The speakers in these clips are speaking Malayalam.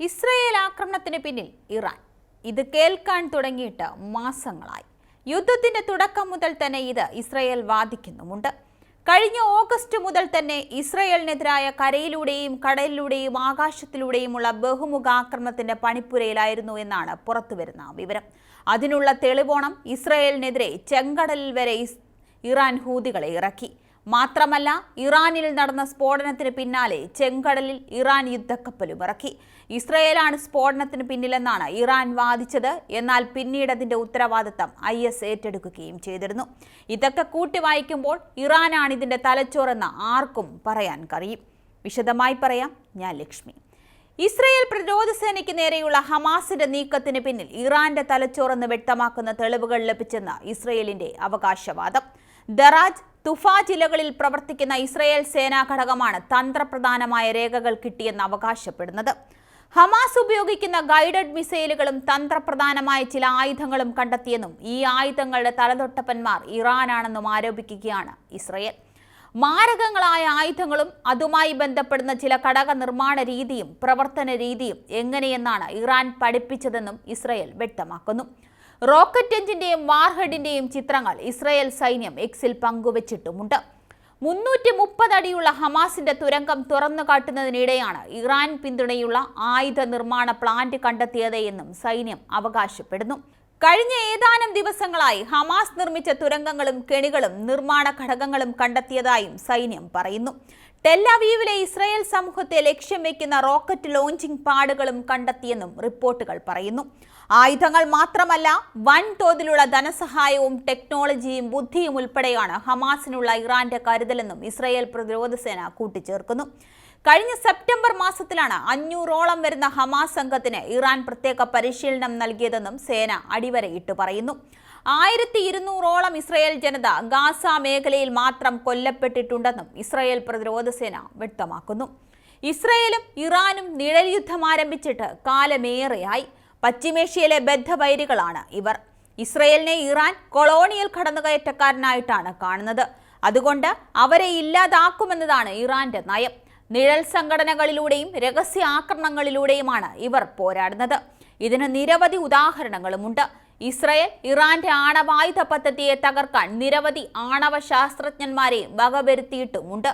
ഇസ്രയേൽ ആക്രമണത്തിന് പിന്നിൽ ഇറാൻ. ഇത് കേൾക്കാൻ തുടങ്ങിയിട്ട് മാസങ്ങളായി. യുദ്ധത്തിന്റെ തുടക്കം മുതൽ തന്നെ ഇത് ഇസ്രയേൽ വാദിക്കുന്നുമുണ്ട്. കഴിഞ്ഞ ഓഗസ്റ്റ് മുതൽ തന്നെ ഇസ്രയേലിനെതിരായ കരയിലൂടെയും കടലിലൂടെയും ആകാശത്തിലൂടെയുമുള്ള ബഹുമുഖ ആക്രമണത്തിന്റെ പണിപ്പുരയിലായിരുന്നു എന്നാണ് പുറത്തുവരുന്ന വിവരം. അതിനുള്ള തെളിവോണം ഇസ്രയേലിനെതിരെ ചെങ്കടലിൽ വരെ ഇറാൻ ഹൂതികളെ ഇറക്കി. മാത്രമല്ല ഇറാനിൽ നടന്ന സ്ഫോടനത്തിന് പിന്നാലെ ചെങ്കടലിൽ ഇറാൻ യുദ്ധക്കപ്പലും ഇറക്കി. ഇസ്രയേലാണ് സ്ഫോടനത്തിന് പിന്നിലെന്നാണ് ഇറാൻ വാദിച്ചത്. എന്നാൽ പിന്നീട് അതിന്റെ ഉത്തരവാദിത്തം ഐ എസ് ഏറ്റെടുക്കുകയും ചെയ്തിരുന്നു. ഇതൊക്കെ കൂട്ടി വായിക്കുമ്പോൾ ഇറാനാണ് ഇതിന്റെ തലച്ചോറെന്ന് ആർക്കും പറയാൻ കഴിയും. വിശദമായി പറയാം ഞാൻ ലക്ഷ്മി. ഇസ്രയേൽ പ്രതിരോധ സേനയ്ക്ക് നേരെയുള്ള ഹമാസിന്റെ നീക്കത്തിന് പിന്നിൽ ഇറാന്റെ തലച്ചോറെന്ന് വ്യക്തമാക്കുന്ന തെളിവുകൾ ലഭിച്ചെന്ന് ഇസ്രയേലിന്റെ അവകാശവാദം. ദറാജ് തുഫ ജില്ലകളിൽ പ്രവർത്തിക്കുന്ന ഇസ്രയേൽ സേനാ ഘടകമാണ് തന്ത്രപ്രധാനമായ രേഖകൾ കിട്ടിയെന്ന് അവകാശപ്പെടുന്നത്. ഹമാസ് ഉപയോഗിക്കുന്ന ഗൈഡഡ് മിസൈലുകളും തന്ത്രപ്രധാനമായ ചില ആയുധങ്ങളും കണ്ടെത്തിയെന്നും ഈ ആയുധങ്ങളുടെ തലതൊട്ടപ്പന്മാർ ഇറാനാണെന്നും ആരോപിക്കുകയാണ് ഇസ്രയേൽ. മാരകങ്ങളായ ആയുധങ്ങളും അതുമായി ബന്ധപ്പെടുന്ന ചില ഘടക നിർമ്മാണ രീതിയും പ്രവർത്തന രീതിയും എങ്ങനെയെന്നാണ് ഇറാൻ പഠിപ്പിച്ചതെന്നും ഇസ്രയേൽ വ്യക്തമാക്കുന്നു. റോക്കറ്റ് എഞ്ചിന്റെയും വാർഹെഡിന്റെയും ചിത്രങ്ങൾ ഇസ്രായേൽ സൈന്യം എക്സിൽ പങ്കുവച്ചിട്ടുമുണ്ട്. മുന്നൂറ്റി മുപ്പത് അടിയുള്ള ഹമാസിന്റെ തുരങ്കം തുറന്നു കാട്ടുന്നതിനിടെയാണ് ഇറാൻ പിന്തുണയുള്ള ആയുധ നിർമ്മാണ പ്ലാന്റ് കണ്ടെത്തിയത് എന്നും സൈന്യം അവകാശപ്പെടുന്നു. കഴിഞ്ഞ ഏതാനും ദിവസങ്ങളായി ഹമാസ് നിർമ്മിച്ച തുരങ്കങ്ങളും കെണികളും നിർമ്മാണ ഘടകങ്ങളും കണ്ടെത്തിയതായും സൈന്യം പറയുന്നു. ടെല്ലവീവിലെ ഇസ്രായേൽ സമൂഹത്തെ ലക്ഷ്യം വെക്കുന്ന റോക്കറ്റ് ലോഞ്ചിംഗ് പാടുകളും കണ്ടെത്തിയെന്നും റിപ്പോർട്ടുകൾ പറയുന്നു. ആയുധങ്ങൾ മാത്രമല്ല വൻതോതിലുള്ള ധനസഹായവും ടെക്നോളജിയും ബുദ്ധിയും ഉൾപ്പെടെയാണ് ഹമാസിനുള്ള ഇറാന്റെ കരുതലെന്നും ഇസ്രായേൽ പ്രതിരോധ സേന കൂട്ടിച്ചേർക്കുന്നു. കഴിഞ്ഞ സെപ്റ്റംബർ മാസത്തിലാണ് അഞ്ഞൂറോളം വരുന്ന ഹമാസ് സംഘത്തിന് ഇറാൻ പ്രത്യേക പരിശീലനം നൽകിയതെന്നും സേന അടിവരയിട്ട് പറയുന്നു. ആയിരത്തി ഇരുന്നൂറോളം ഇസ്രയേൽ ജനത ഗാസ മേഖലയിൽ മാത്രം കൊല്ലപ്പെട്ടിട്ടുണ്ടെന്നും ഇസ്രയേൽ പ്രതിരോധ സേന വ്യക്തമാക്കുന്നു. ഇസ്രയേലും ഇറാനും നിഴൽ യുദ്ധം ആരംഭിച്ചിട്ട് കാലമേറെയായി. പശ്ചിമേഷ്യയിലെ ബദ്ധവൈരികളാണ് ഇവർ. ഇസ്രയേലിനെ ഇറാൻ കൊളോണിയൽ കടന്നുകയറ്റക്കാരനായിട്ടാണ് കാണുന്നത്. അതുകൊണ്ട് അവരെ ഇല്ലാതാക്കുമെന്നതാണ് ഇറാന്റെ നയം. നിഴൽ സംഘടനകളിലൂടെയും രഹസ്യ ആക്രമണങ്ങളിലൂടെയുമാണ് ഇവർ പോരാടുന്നത്. ഇതിന് നിരവധി ഉദാഹരണങ്ങളുമുണ്ട്. ഇസ്രയേൽ ഇറാന്റെ ആണവായുധ പദ്ധതിയെ തകർക്കാൻ നിരവധി ആണവ ശാസ്ത്രജ്ഞന്മാരെ വകവരുത്തിയിട്ടുമുണ്ട്.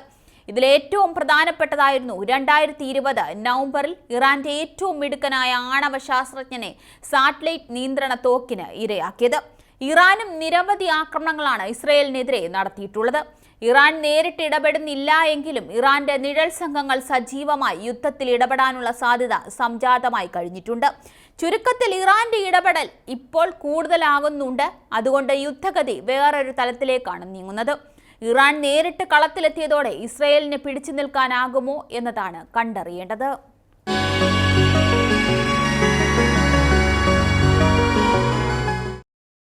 ഇതിൽ ഏറ്റവും പ്രധാനപ്പെട്ടതായിരുന്നു രണ്ടായിരത്തി ഇരുപത് നവംബറിൽ ഇറാന്റെ ഏറ്റവും മിടുക്കനായ ആണവ ശാസ്ത്രജ്ഞനെ സാറ്റലൈറ്റ് നിയന്ത്രണ തോക്കിന് ഇരയാക്കിയത്. ഇറാനും നിരവധി ആക്രമണങ്ങളാണ് ഇസ്രയേലിനെതിരെ നടത്തിയിട്ടുള്ളത്. ഇറാൻ നേരിട്ട് ഇടപെടുന്നില്ല എങ്കിലും ഇറാന്റെ നിഴൽ സംഘങ്ങൾ സജീവമായി യുദ്ധത്തിൽ ഇടപെടാനുള്ള സാധ്യത സംജാതമായി കഴിഞ്ഞിട്ടുണ്ട്. ചുരുക്കത്തിൽ ഇറാന്റെ ഇടപെടൽ ഇപ്പോൾ കൂടുതലാകുന്നുണ്ട്. അതുകൊണ്ട് യുദ്ധഗതി വേറൊരു തലത്തിലേക്കാണ് നീങ്ങുന്നത്. ഇറാൻ നേരിട്ട് കളത്തിലെത്തിയതോടെ ഇസ്രയേലിന് പിടിച്ചു നിൽക്കാനാകുമോ എന്നതാണ് കണ്ടറിയേണ്ടത്.